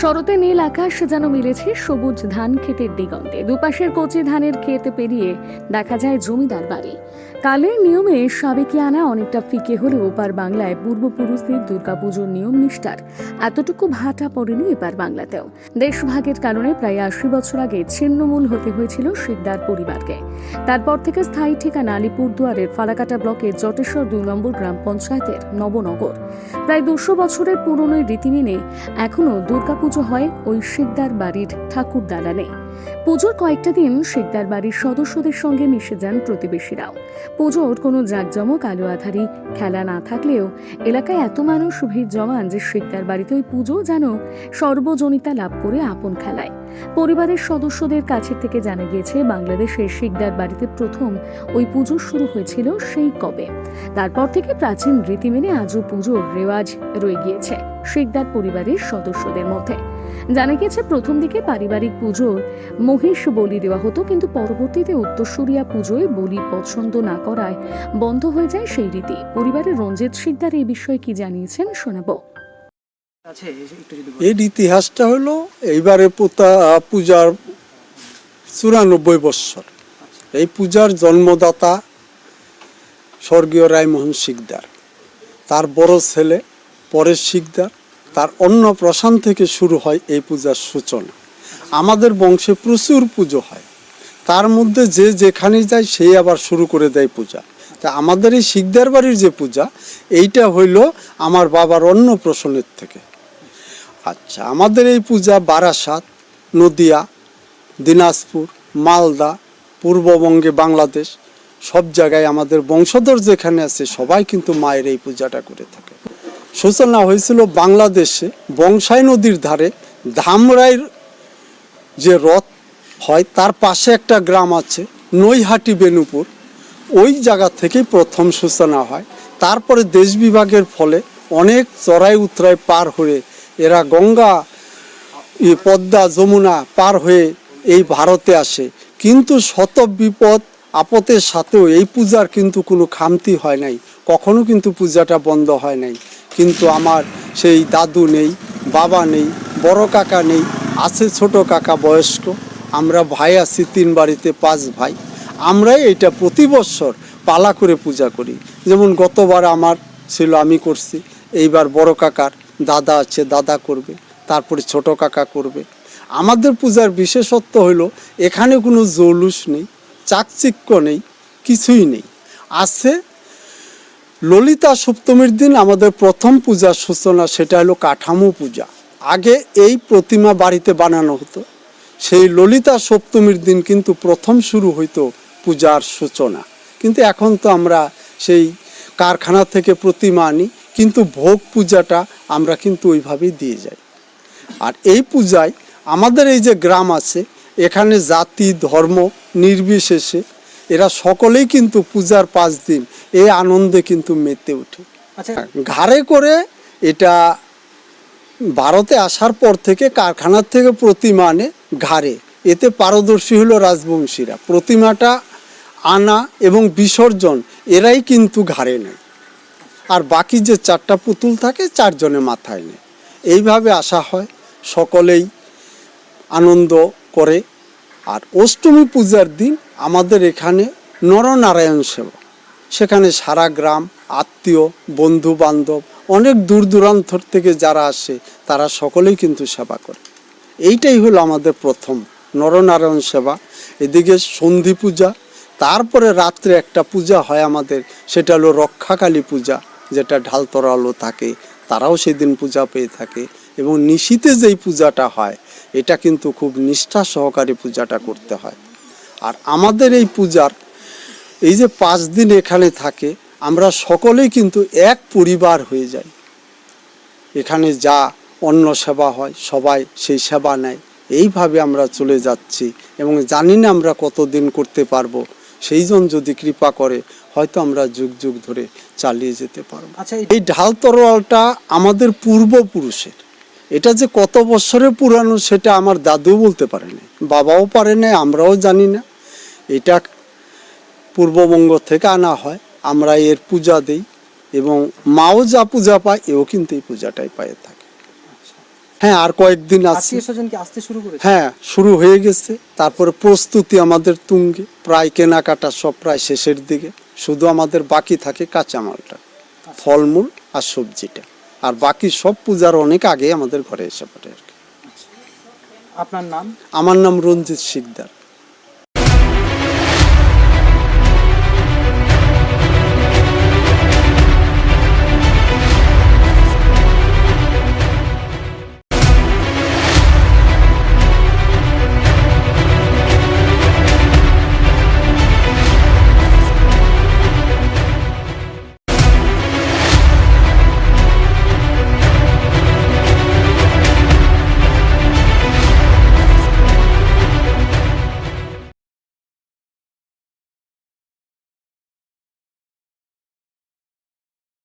শরতে নীল আকাশ যেন মিলেছে সবুজ ধান ক্ষেতের দিগন্তে। দুপাশের কচি ধানের ক্ষেত পেরিয়ে দেখা যায় জমিদার বাড়ি। কালের নিয়মে সাবেকি আনা অনেকটা ফিকে হলেও ওপার বাংলায় পূর্বপুরুষদের দুর্গাপুজোর নিয়ম নিষ্ঠার। এতটুকু ভাটা পড়েনি এপার বাংলাতেও। দেশভাগের কারণে প্রায় আশি বছর আগে ছিন্নমূল হতে হয়েছিল শিকদার পরিবারকে। তারপর থেকে স্থায়ী ঠিকানা আলিপুরদুয়ারের ফালাকাটা ব্লকের জটেশ্বর দুই নম্বর গ্রাম পঞ্চায়েতের নবনগর। প্রায় দুশো বছরের পুরনো রীতি মেনে এখনও দুর্গাপুজো হয় ওই শিকদার বাড়ির ঠাকুর দালানে। পুজোর কয়েকটা দিন শিকদার বাড়ির সদস্যদের সঙ্গে মিশে যান প্রতিবেশীরাও। পুজোর কোনো জাঁকজমক, আলো আধারি, খেলা না থাকলেও এলাকায় এত মানুষ, ভিড় জমান যে শিকদার বাড়িতে ওই পুজো যেন সর্বজনিতা লাভ করে আপন খেলায়। পরিবারের সদস্যদের কাছে থেকে জানা গিয়েছে, বাংলাদেশের শিকদার বাড়িতে প্রথম ওই পুজো শুরু হয়েছিল সেই কবে। তারপর থেকে প্রাচীন রীতি মেনে আজও পুজোর রেওয়াজ রয়ে গিয়েছে শিকদার পরিবারের সদস্যদের মধ্যে। জানা গিয়েছে, প্রথম দিকে পারিবারিক পুজোর মহিষ বলি দেওয়া হতো, কিন্তু পরবর্তীতে উত্তরসূরিয়া পুজোয় বলি পছন্দ না করায় বন্ধ হয়ে যায় সেই রীতি। পরিবারের রঞ্জিত শিকদার এই বিষয়ে কি জানিয়েছেন শোনাবো। এর ইতিহাসটা হলো এইবারে পোতা পূজার চুরানব্বই বৎসর। এই পূজার জন্মদাতা স্বর্গীয় রায়মোহন শিকদার। তার বড় ছেলে পরেশ শিকদার তার অন্য প্রশান থেকে শুরু হয় এই পূজার সূচনা। আমাদের বংশে প্রচুর পুজো হয়। তার মধ্যে যে যেখানে যায় সেই আবার শুরু করে দেয় পূজা। তা আমাদের এই শিকদার বাড়ির যে পূজা এইটা হইল আমার বাবার অন্য প্রসনের থেকে। আচ্ছা আমাদের এই পূজা বারাসাত, নদিয়া, দিনাজপুর, মালদা, পূর্ববঙ্গে বাংলাদেশ, সব জায়গায় আমাদের বংশধর যেখানে আছে, সবাই কিন্তু মায়ের এই পূজাটা করে থাকে। সূচনা হয়েছিল বাংলাদেশে, বংশাই নদীর ধারে, ধামরাইর যে রথ হয়, তার পাশে একটা গ্রাম আছে, নৈহাটি বেনুপুর। ওই জায়গা থেকেই প্রথম সূচনা হয়। তারপরে দেশ বিভাগের ফলে অনেক চড়াই উতরাই পার হয়ে এরা গঙ্গা পদ্মা, যমুনা পার হয়ে এই ভারতে আসে। কিন্তু শত বিপদ আপদের সাথেও এই পূজার কিন্তু কোনো খামতি হয় নাই। কখনো কিন্তু পূজাটা বন্ধ হয় নাই। কিন্তু আমার সেই দাদু নেই, বাবা নেই, বড় কাকা নেই, আছে ছোট কাকা বয়স্ক। আমরা ভাই আছি, তিন বাড়িতে পাঁচ ভাই। আমরাই এটা প্রতি বৎসর পালা করে পূজা করি। যেমন গতবার আমার ছিল, আমি করছি। এইবার বড় কাকার দাদা আছে, দাদা করবে, তারপরে ছোট কাকা করবে। আমাদের পূজার বিশেষত্ব হলো, এখানে কোনো জৌলুস নেই, চাকচিক্য নেই, কিছুই নেই। আছে ললিতা সপ্তমীর দিন আমাদের প্রথম পূজার সূচনা, সেটা হলো কাঠামো পূজা। আগে এই প্রতিমা বাড়িতে বানানো হতো। সেই ললিতা সপ্তমীর দিন কিন্তু প্রথম শুরু হইতো পূজার সূচনা। কিন্তু এখন তো আমরা সেই কারখানা থেকে প্রতিমা আনি কিন্তু ভোগ পূজাটা আমরা কিন্তু ওইভাবেই দিয়ে যাই। আর এই পূজায় আমাদের এই যে গ্রাম আছে এখানে জাতি ধর্ম নির্বিশেষে এরা সকলেই কিন্তু পূজার পাঁচ দিন এই আনন্দে কিন্তু মেতে ওঠে। আচ্ছা। ঘাড়ে করে এটা ভারতে আসার পর থেকে কারখানার থেকে প্রতিমা আনে ঘাড়ে। এতে পারদর্শী হলো রাজবংশীরা। প্রতিমাটা আনা এবং বিসর্জন এরাই কিন্তু ঘাড়ে নেয়। আর বাকি যে চারটা পুতুল থাকে চারজনে মাথায় নেয়। এইভাবে আসা হয়, সকলেই আনন্দ করে। আর অষ্টমী পূজার দিন আমাদের এখানে নরনারায়ণ সেবা। সেখানে সারা গ্রাম, আত্মীয় বন্ধু বান্ধব অনেক দূর দূরান্ত থেকে যারা আসে, তারা সকলেই কিন্তু সেবা করে। এইটাই হলো আমাদের প্রথম নরনারায়ণ সেবা। এদিকে সন্ধি পূজা, তারপরে রাত্রে একটা পূজা হয় আমাদের, সেটা হলো রক্ষাকালী পূজা। যেটা ঢালতরালো থাকে, তারাও সেদিন পূজা পেয়ে থাকে এবং নিশীতে যেই পূজাটা হয়, এটা কিন্তু খুব নিষ্ঠা সহকারে পূজাটা করতে হয়। আর আমাদের এই পূজার এই যে পাঁচ দিন এখানে থাকে, আমরা সকলেই কিন্তু এক পরিবার হয়ে যাই। এখানে যা অন্ন সেবা হয়, সবাই সেই সেবা নেয়। এইভাবে আমরা চলে যাচ্ছি এবং জানি না আমরা কতদিন করতে পারব। সেই জন যদি কৃপা করে হয়তো আমরা যুগ যুগ ধরে চালিয়ে যেতে পারব। আচ্ছা এই ঢাল তরোয়ালটা আমাদের পূর্বপুরুষের। এটা যে কত বছরের পুরানো সেটা আমার দাদু বলতে পারেনি বাবাও পারে না আমরাও জানি না। এটা পূর্ববঙ্গ থেকে আনা হয় আমরা এর পূজা দিই এবং মাও যা পূজা পায় এও কিন্তু এই পূজাটাই পায়ে থাকে। হ্যাঁ আর কয়েকদিন আছে। আসতে শুরু করেছে? হ্যাঁ শুরু হয়ে গেছে। তারপরে প্রস্তুতি আমাদের তুঙ্গে প্রায় কেনাকাটা সব প্রায় শেষের দিকে। শুধু আমাদের বাকি থাকে কাঁচামালটা ফলমূল আর সবজিটা। আর বাকি সব পূজার অনেক আগে আমাদের ঘরে এসে পড়ে আর কি। আপনার নাম? আমার নাম রঞ্জিত শিকদার।